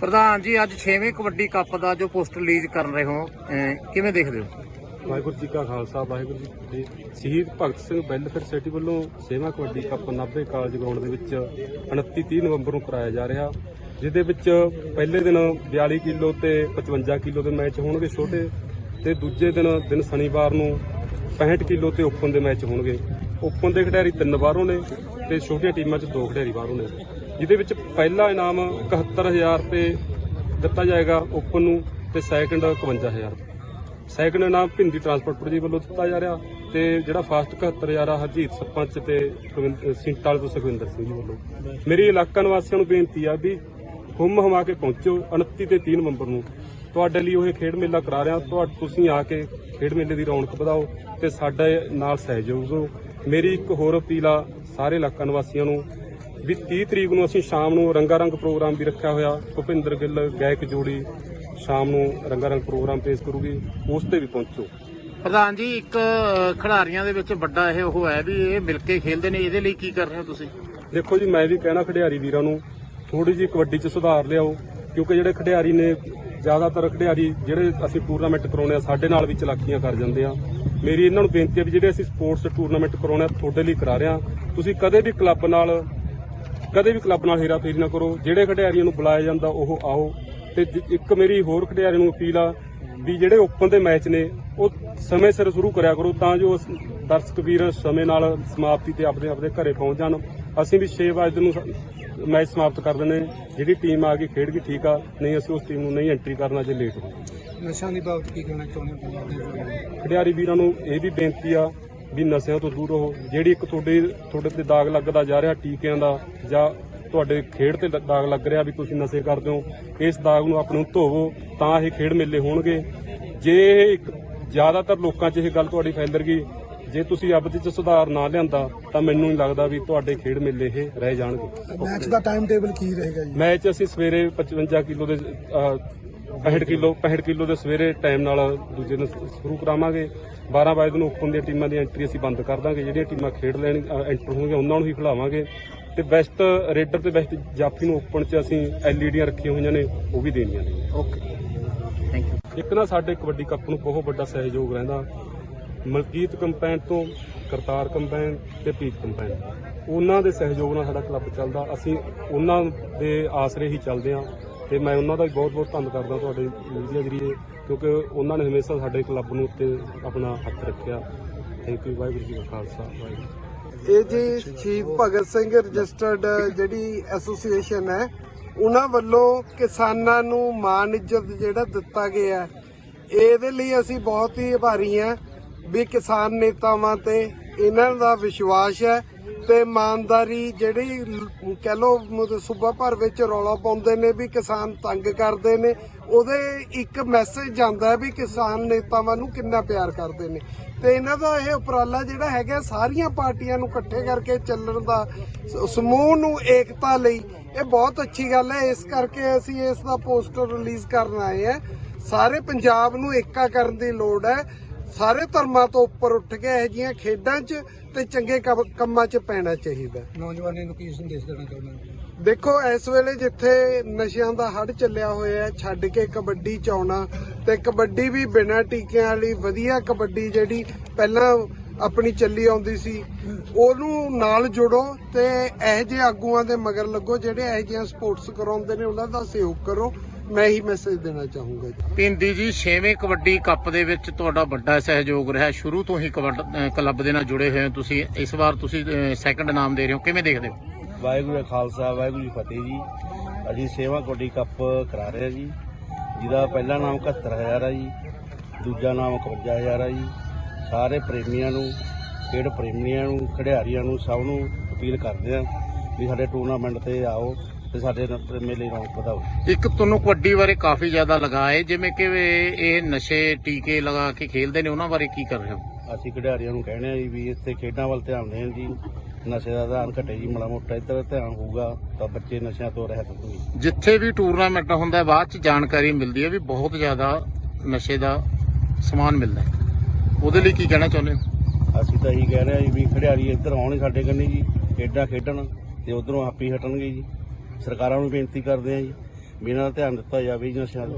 ਪ੍ਰਧਾਨ ਜੀ, ਅੱਜ 6ਵੇਂ ਕਬੱਡੀ ਕੱਪ ਦਾ ਜੋ ਪੋਸਟਰ ਰਿਲੀਜ਼ ਕਰ ਰਹੇ ਹੋ ਕਿਵੇਂ ਦੇਖਦੇ ਹੋ? ਵਾਹਿਗੁਰੂ ਜੀ ਕਾ ਖਾਲਸਾ, ਵਾਹਿਗੁਰੂ ਜੀ ਕੀ ਫਤਿਹ। ਸ਼ਹੀਦ ਭਗਤ ਸਿੰਘ ਵੈਲਫੇਅਰ ਸੋਸਾਇਟੀ ਵੱਲੋਂ ਸੇਵਾ ਕਬੱਡੀ ਕੱਪ 90 ਕਾਲਜ ਗਰਾਊਂਡ ਦੇ ਵਿੱਚ 29 30 ਨਵੰਬਰ ਨੂੰ ਕਰਾਇਆ ਜਾ ਰਿਹਾ, ਜਿਹਦੇ ਵਿੱਚ ਪਹਿਲੇ ਦਿਨ 42 ਕਿਲੋ ਤੇ 55 ਕਿਲੋ ਦੇ ਮੈਚ ਹੋਣਗੇ ਛੋਟੇ ਤੇ ਦੂਜੇ ਦਿਨ ਦਿਨ ਸ਼ਨੀਵਾਰ ਨੂੰ 65 ਕਿਲੋ ਤੇ ਓਪਨ ਦੇ ਮੈਚ ਹੋਣਗੇ। ਓਪਨ ਦੇ ਖਿਡਾਰੀ ਤਿੰਨ ਬਾਹਰੋਂ ਨੇ ਤੇ ਛੋਟੀਆਂ ਟੀਮਾਂ 'ਚ ਦੋ ਖਿਡਾਰੀ ਬਾਹਰੋਂ ਨੇ। ਜਿਹਦੇ ਵਿੱਚ ਪਹਿਲਾ ਇਨਾਮ 71000 ਰੁਪਏ ਦਿੱਤਾ ਜਾਏਗਾ ਓਪਨ ਨੂੰ ਤੇ ਸੈਕੰਡ 51000 ਸੈਕੰਡ ਇਨਾਮ ਭਿੰਦੀ ਟਰਾਂਸਪੋਰਟ ਜੀ ਵੱਲੋਂ ਦਿੱਤਾ ਜਾ ਰਿਹਾ ਤੇ ਜਿਹੜਾ ਫਾਸਟ 71000 ਆ, ਹਰਜੀਤ ਸਰਪੰਚ ਤੇ ਸਿੰਟਾਲ ਤੋਂ ਸੁਖਵਿੰਦਰ ਸਿੰਘ ਜੀ ਵੱਲੋਂ। ਮੇਰੀ ਇਲਾਕਾ ਨਿਵਾਸੀਆਂ ਨੂੰ ਬੇਨਤੀ ਆ ਵੀ ਹੁਮ ਹਮਾ ਕੇ ਪਹੁੰਚੋ 29 ਤੇ 3 ਨਵੰਬਰ ਨੂੰ। ਤੁਹਾਡੇ ਲਈ ਉਹ ਖੇਡ ਮੇਲਾ ਕਰਾ ਰਿਹਾ। ਤੁਹਾ ਤੁਸੀਂ ਆ ਕੇ ਖੇਡ ਮੇਲੇ ਦੀ ਰੌਣਕ ਵਧਾਓ ਤੇ ਸਾਡੇ ਨਾਲ ਸਹਿਯੋਗ ਦਿਓ। ਮੇਰੀ ਇੱਕ ਹੋਰ ਅਪੀਲ ਆ ਸਾਰੇ ਇਲਾਕਾ ਨਿਵਾਸੀਆਂ ਨੂੰ ਵੀ 30 ਤਰੀਕ ਨੂੰ ਅਸੀਂ ਸ਼ਾਮ ਨੂੰ ਰੰਗਾਰੰਗ ਪ੍ਰੋਗਰਾਮ ਵੀ ਰੱਖਿਆ ਹੋਇਆ। ਭੁਪਿੰਦਰ ਗਿੱਲ, ਗਾਇਕ ਜੋੜੀ ਸ਼ਾਮ ਨੂੰ ਰੰਗਾ ਰੰਗ ਪ੍ਰੋਗਰਾਮ ਪੇਸ਼ ਕਰੂਗੀ ਉਸ ਤੇ ਵੀ ਪਹੁੰਚੋ। ਪ੍ਰਧਾਨ ਜੀ ਇੱਕ ਖਿਡਾਰੀਆਂ ਦੇ ਵਿੱਚ ਵੱਡਾ ਇਹ ਉਹ ਹੈ ਵੀ ਇਹ ਮਿਲ ਕੇ ਖੇਲਦੇ ਨੇ ਇਹਦੇ ਲਈ ਕੀ ਕਰ ਰਹੇ ਹੋ ਤੁਸੀਂ? ਦੇਖੋ ਜੀ ਮੈਂ ਵੀ ਕਹਿਣਾ ਖਿਡਾਰੀ ਵੀਰਾਂ ਨੂੰ ਥੋੜੀ ਜਿਹੀ ਕਬੱਡੀ 'ਚ ਸੁਧਾਰ ਲਿਆਓ ਕਿਉਂਕਿ ਜਿਹੜੇ ਖਿਡਾਰੀ ਨੇ ਜ਼ਿਆਦਾਤਰ ਖਿਡਾਰੀ ਜਿਹੜੇ ਅਸੀਂ ਟੂਰਨਾਮੈਂਟ ਕਰਾਉਣੇ ਆ ਸਾਡੇ ਨਾਲ ਵੀ ਚਲਾਕੀਆਂ ਕਰ ਜਾਂਦੇ ਆ। ਮੇਰੀ ਇਹਨਾਂ ਨੂੰ ਬੇਨਤੀ ਹੈ ਵੀ ਜਿਹੜੇ ਅਸੀਂ ਸਪੋਰਟਸ ਟੂਰਨਾਮੈਂਟ ਕਰਾਉਣੇ ਆ ਤੁਹਾਡੇ ਲਈ ਕਰਾ ਰਹੇ ਆ ਤੁਸੀਂ ਕਦੇ ਵੀ ਕਲੱਬ ਨਾਲ ਕਦੇ ਵੀ ਕਲੱਬ ਨਾਲ ਹੇਰਾਫੇਰੀ ਨਾ ਕਰੋ ਜਿਹੜੇ ਖਿਡਾਰੀਆਂ ਨੂੰ ਬੁਲਾਇਆ ਜਾਂਦਾ ਉਹ ਆਓ। ਤੇ ਇੱਕ ਮੇਰੀ ਹੋਰ ਖਿਡਾਰੀਆਂ ਨੂੰ ਅਪੀਲ ਆ ਵੀ ਜਿਹੜੇ ਓਪਨ ਦੇ ਮੈਚ ਨੇ ਉਹ ਸਮੇਂ ਸਿਰ ਸ਼ੁਰੂ ਕਰਿਆ ਕਰੋ ਤਾਂ ਜੋ ਦਰਸ਼ਕ ਵੀਰ ਸਮੇਂ ਨਾਲ ਸਮਾਪਤੀ ਤੇ ਆਪਣੇ ਆਪਣੇ ਘਰੇ ਪਹੁੰਚ ਜਾਣ। ਅਸੀਂ ਵੀ 6 ਵਜੇ ਨੂੰ ਮੈਚ ਸਮਾਪਤ ਕਰ ਦਿੰਦੇ। ਜਿਹੜੀ ਟੀਮ ਆ ਗਈ ਖੇਡ ਗਈ ਠੀਕ ਆ ਨਹੀਂ ਅਸੀਂ ਉਸ ਟੀਮ ਨੂੰ ਨਹੀਂ ਐਂਟਰੀ ਕਰਨਾ ਜੇ ਲੇਟ ਹੋ ਨਸ਼ਾ ਦੀ ਬਾਬਤ ਕੀ ਕਹਿਣਾ ਚਾਹੁੰਦੇ ਹੋ ਖਿਡਾਰੀ ਵੀਰਾਂ ਨੂੰ ਇਹ ਵੀ ਬੇਨਤੀ ਆ ਵੀ ਨਸ਼ਿਆਂ ਤੋਂ ਦੂਰ ਰਹੋ। ਜਿਹੜੀ ਇੱਕ ਤੁਹਾਡੇ ਤੁਹਾਡੇ ਤੇ ਦਾਗ ਲੱਗਦਾ ਜਾ ਰਿਹਾ ਟੀਕਿਆਂ ਦਾ ਜਾਂ ਤੁਹਾਡੇ ਖੇਡ ਤੇ ਦਾਗ ਲੱਗ ਰਿਹਾ ਵੀ ਤੁਸੀਂ ਨਸ਼ੇ ਕਰਦੇ ਹੋ। ਇਸ ਦਾਗ ਨੂੰ ਆਪਣੇ ਨੂੰ ਧੋਵੋ ਤਾਂ ਇਹ ਖੇਡ ਮੇਲੇ ਹੋਣਗੇ। ਜੇ ਇਹ ਇੱਕ ਜ਼ਿਆਦਾਤਰ ਲੋਕਾਂ 'ਚ ਇਹ ਗੱਲ ਤੁਹਾਡੀ ਫੈਲਰ ਗਈ ਜੇ ਤੁਸੀਂ ਆਪਦੇ 'ਚ ਸੁਧਾਰ ਨਾ ਲਿਆਂਦਾ ਤਾਂ ਮੈਨੂੰ ਨਹੀਂ ਲੱਗਦਾ ਵੀ ਤੁਹਾਡੇ ਖੇਡ ਮੇਲੇ ਇਹ ਰਹਿ ਜਾਣਗੇ। ਮੈਚ ਦਾ ਟਾਈਮ ਟੇਬਲ ਕੀ ਰਹੇਗਾ ਜੀ? ਮੈਚ ਅਸੀਂ ਸਵੇਰੇ 55 ਕਿਲੋ ਦੇ 65 ਕਿਲੋ 65 ਕਿਲੋ ਦੇ ਸਵੇਰੇ ਟਾਈਮ ਨਾਲ ਦੂਜੇ ਦਿਨ ਸ਼ੁਰੂ ਕਰਾਵਾਂਗੇ। 12 ਵਜੇ ਨੂੰ ਓਪਨ ਦੀਆਂ ਟੀਮਾਂ ਦੀ ਐਂਟਰੀ ਅਸੀਂ ਬੰਦ ਕਰ ਦਾਂਗੇ ਜਿਹੜੀਆਂ ਟੀਮਾਂ ਖੇਡ ਲੈਣ ਐਂਟਰ ਹੋਣਗੀਆਂ ਉਹਨਾਂ ਨੂੰ ਹੀ ਖਿਲਾਵਾਂਗੇ। ਤੇ ਬੈਸਟ ਰੇਡਰ ਤੇ ਬੈਸਟ ਜਾਫੀ ਨੂੰ ਓਪਨ 'ਚ ਅਸੀਂ ਐਲਈਡੀਆਂ ਰੱਖੀਆਂ ਹੋਈਆਂ ਨੇ ਉਹ ਵੀ ਦੇਣੀਆਂ ਨੇ। ਓਕੇ ਥੈਂਕ ਯੂ ਇੱਕ ਨਾ ਸਾਡੇ ਕਬੱਡੀ ਕੱਪ ਨੂੰ ਬਹੁਤ ਵੱਡਾ ਸਹਿਯੋਗ ਰਹਿੰਦਾ। ਮਲਕੀਤ ਕੰਪੈਨ ਤੋਂ ਕਰਤਾਰ ਕੰਪੈਨ ਤੇ ਪੀਤ ਕੰਪੈਨ। ਉਹਨਾਂ ਦੇ ਸਹਿਯੋਗ ਨਾਲ ਸਾਡਾ ਕਲੱਬ ਚੱਲਦਾ। ਅਸੀਂ ਉਹਨਾਂ ਦੇ ਆਸਰੇ ਹੀ ਚੱਲਦੇ ਹਾਂ ਤੇ ਮੈਂ ਉਹਨਾਂ ਦਾ ਵੀ ਬਹੁਤ ਬਹੁਤ ਧੰਨਵਾਦ ਕਰਦਾ ਤੁਹਾਡੇ ਮੀਡੀਆ ਜਰੀਏ, ਕਿਉਂਕਿ ਉਹਨਾਂ ਨੇ ਹਮੇਸ਼ਾ ਸਾਡੇ ਕਲੱਬ ਨੂੰ ਉੱਤੇ ਆਪਣਾ ਹੱਥ ਰੱਖਿਆ। ਥੈਂਕ ਯੂ ਵਾਹਿਗੁਰੂ ਜੀ ਕਾ ਖਾਲਸਾ, ਵਾਹਿਗੁਰੂ ਇਹ ਜੀ ਸ਼ਹੀਦ ਭਗਤ ਸਿੰਘ ਰਜਿਸਟਰਡ ਜਿਹੜੀ ਐਸੋਸੀਏਸ਼ਨ ਹੈ, ਉਹਨਾਂ ਵੱਲੋਂ ਕਿਸਾਨਾਂ ਨੂੰ ਮਾਨ ਇੱਜ਼ਤ ਜਿਹੜਾ ਦਿੱਤਾ ਗਿਆ ਇਹਦੇ ਲਈ ਅਸੀਂ ਬਹੁਤ ਹੀ ਆਭਾਰੀ ਹਾਂ ਵੀ ਕਿਸਾਨ ਨੇਤਾਵਾਂ ਤੇ ਇਹਨਾਂ ਦਾ ਵਿਸ਼ਵਾਸ ਹੈ ਤੇ ਇਮਾਨਦਾਰੀ ਜਿਹੜੀ ਕਹਿ ਲੋ ਮਤਲਬ ਸੂਬਾ ਭਰ ਵਿੱਚ ਰੌਲਾ ਪਾਉਂਦੇ ਨੇ ਵੀ ਕਿਸਾਨ ਤੰਗ ਕਰਦੇ ਨੇ, ਉਹਦੇ ਇੱਕ ਮੈਸੇਜ ਜਾਂਦਾ ਵੀ ਕਿਸਾਨ ਨੇਤਾਵਾਂ ਨੂੰ ਕਿੰਨਾ ਪਿਆਰ ਕਰਦੇ ਨੇ। ਤੇ ਇਹਨਾਂ ਦਾ ਇਹ ਉਪਰਾਲਾ ਜਿਹੜਾ ਹੈਗਾ, ਸਾਰੀਆਂ ਪਾਰਟੀਆਂ ਨੂੰ ਇਕੱਠੇ ਕਰਕੇ ਚੱਲਣ ਦਾ ਸਮੂਹ ਨੂੰ ਏਕਤਾ ਲਈ ਇਹ ਬਹੁਤ ਅੱਛੀ ਗੱਲ ਹੈ। ਇਸ ਕਰਕੇ ਅਸੀਂ ਇਸ ਦਾ ਪੋਸਟਰ ਰਿਲੀਜ਼ ਕਰਨ ਆਏ ਆ ਸਾਰੇ ਪੰਜਾਬ ਨੂੰ ਏਕਾ ਕਰਨ ਦੀ ਲੋੜ ਹੈ। ਸਾਰੇ ਧਰਮਾਂ ਤੋਂ ਉੱਪਰ ਉੱਠ ਕੇ ਇਹੋ ਜਿਹੀਆਂ ਖੇਡਾਂ 'ਚ ਤੇ ਚੰਗੇ ਕੰਮ- ਕੰਮਾਂ 'ਚ ਪੈਣਾ ਚਾਹੀਦਾ। ਨੌਜਵਾਨੀ ਨੂੰ ਕੀ ਸੰਦੇਸ਼ ਦੇਣਾ ਚਾਹੁੰਦੇ ਹੋ? ਦੇਖੋ ਇਸ ਵੇਲੇ ਜਿੱਥੇ ਨਸ਼ਿਆਂ ਦਾ ਹੜ ਚੱਲਿਆ ਹੋਇਆ ਹੈ ਛੱਡ ਕੇ ਕਬੱਡੀ ਚ ਆਉਣਾ ਤੇ ਕਬੱਡੀ ਵੀ ਬਿਨਾਂ ਟੀਕਿਆਂ ਵਾਲੀ ਵਧੀਆ ਕਬੱਡੀ ਜਿਹੜੀ ਪਹਿਲਾਂ ਆਪਣੀ ਚੱਲੀ ਆਉਂਦੀ ਸੀ ਉਹਨੂੰ ਨਾਲ ਜੋੜੋ ਤੇ ਇਹੋ ਜਿਹੇ ਆਗੂਆਂ ਦੇ ਮਗਰ ਲੱਗੋ ਜਿਹੜੇ ਇਹੋ ਜਿਹੀਆਂ ਸਪੋਰਟਸ ਕਰਾਉਂਦੇ ਨੇ ਉਹਨਾਂ ਦਾ ਸਹਿਯੋਗ ਕਰੋ। ਮੈਂ ਹੀ ਮੈਸੇਜ ਦੇਣਾ ਚਾਹੂੰਗਾ ਜੀ। ਪਿੰਦੀ ਜੀ 6ਵੇਂ ਕਬੱਡੀ ਕੱਪ ਦੇ ਵਿੱਚ ਤੁਹਾਡਾ ਵੱਡਾ ਸਹਿਯੋਗ ਰਿਹਾ। ਸ਼ੁਰੂ ਤੋਂ ਹੀ ਕਲੱਬ ਦੇ ਨਾਲ ਜੁੜੇ ਹੋਏ ਹੋ ਤੁਸੀਂ। ਇਸ ਵਾਰ ਤੁਸੀਂ ਸੈਕੰਡ ਨਾਮ ਦੇ ਰਹੇ ਹੋ। ਕਿਵੇਂ ਦੇਖਦੇ ਹੋ? ਵਾਹਿਗੁਰੂ ਖਾਲਸਾ ਵਾਹਿਗੁਰੂ ਜੀ ਫਤਿਹ ਜੀ। ਅਸੀਂ ਸੇਵਾ ਕਬੱਡੀ ਕੱਪ ਕਰਾ ਰਹੇ ਹਾਂ ਜੀ। ਜਿਹਦਾ ਪਹਿਲਾ ਨਾਮ 71000 ਆ ਜੀ। ਦੂਜਾ ਨਾਮ 51000 ਆ ਜੀ। ਸਾਰੇ ਪ੍ਰੇਮੀਆਂ ਨੂੰ ਖੇਡ ਪ੍ਰੇਮੀਆਂ ਨੂੰ ਖਿਡਾਰੀਆਂ ਨੂੰ ਸਭ ਨੂੰ ਅਪੀਲ ਕਰਦੇ ਆ ਵੀ ਸਾਡੇ ਟੂਰਨਾਮੈਂਟ ਤੇ ਆਓ। ਤੇ ਸਾਡੇ ਨ- ਮੇਲੇ ਰੌਣਕ ਵਧਾਓ ਇੱਕ ਤੁਹਾਨੂੰ ਕਬੱਡੀ ਬਾਰੇ ਕਾਫੀ ਜ਼ਿਆਦਾ ਲਗਾਏ ਜਿਵੇਂ ਕਿ ਇਹ ਨਸ਼ੇ ਟੀਕੇ ਲਗਾ ਕੇ ਖੇਲਦੇ ਨੇ ਉਹਨਾਂ ਬਾਰੇ ਕੀ ਕਰ ਰਹੇ ਹੋ? ਅਸੀਂ ਖਿਡਾਰੀਆਂ ਨੂੰ ਕਹਿੰਦੇ ਆ ਜੀ ਵੀ ਇੱਥੇ ਖੇਡਾਂ ਵੱਲ ਧਿਆਨ ਦੇਣ ਜੀ। ਨਸ਼ੇ ਦਾ ਧਿਆਨ ਘਟੇ ਜੀ ਮਾੜਾ ਮੋਟਾ ਇੱਧਰ ਧਿਆਨ ਹੋਊਗਾ ਤਾਂ ਬੱਚੇ ਨਸ਼ਿਆਂ ਤੋਂ ਰਹਿਤ ਹੋਣਗੇ। ਜਿੱਥੇ ਵੀ ਟੂਰਨਾਮੈਂਟ ਹੁੰਦਾ ਹੈ, ਬਾਅਦ ਚ ਜਾਣਕਾਰੀ ਮਿਲਦੀ ਹੈ ਵੀ ਬਹੁਤ ਜ਼ਿਆਦਾ ਨਸ਼ੇ ਦਾ ਸਮਾਨ ਮਿਲਦਾ ਹੈ। ਉਹਦੇ ਲਈ ਕੀ ਕਹਿਣਾ ਚਾਹੁੰਦੇ ਹੋ? ਅਸੀਂ ਤਾਂ ਇਹੀ ਕਹਿ ਰਹੇ ਹਾਂ ਜੀ ਵੀ ਖਿਡਾਰੀ ਇੱਧਰ ਆਉਣ ਸਾਡੇ ਕੰਨੀ ਜੀ ਖੇਡਾਂ ਖੇਡਣ ਤੇ ਉਧਰੋਂ ਆਪੇ ਹੀ ਹਟਣਗੇ ਜੀ। ਸਰਕਾਰਾਂ ਨੂੰ ਬੇਨਤੀ ਕਰਦੇ ਹਾਂ ਜੀ, ਵੀ ਇਹਨਾਂ ਦਾ ਧਿਆਨ ਦਿੱਤਾ ਜਾਵੇ ਜੀ ਨਸ਼ਿਆਂ ਦਾ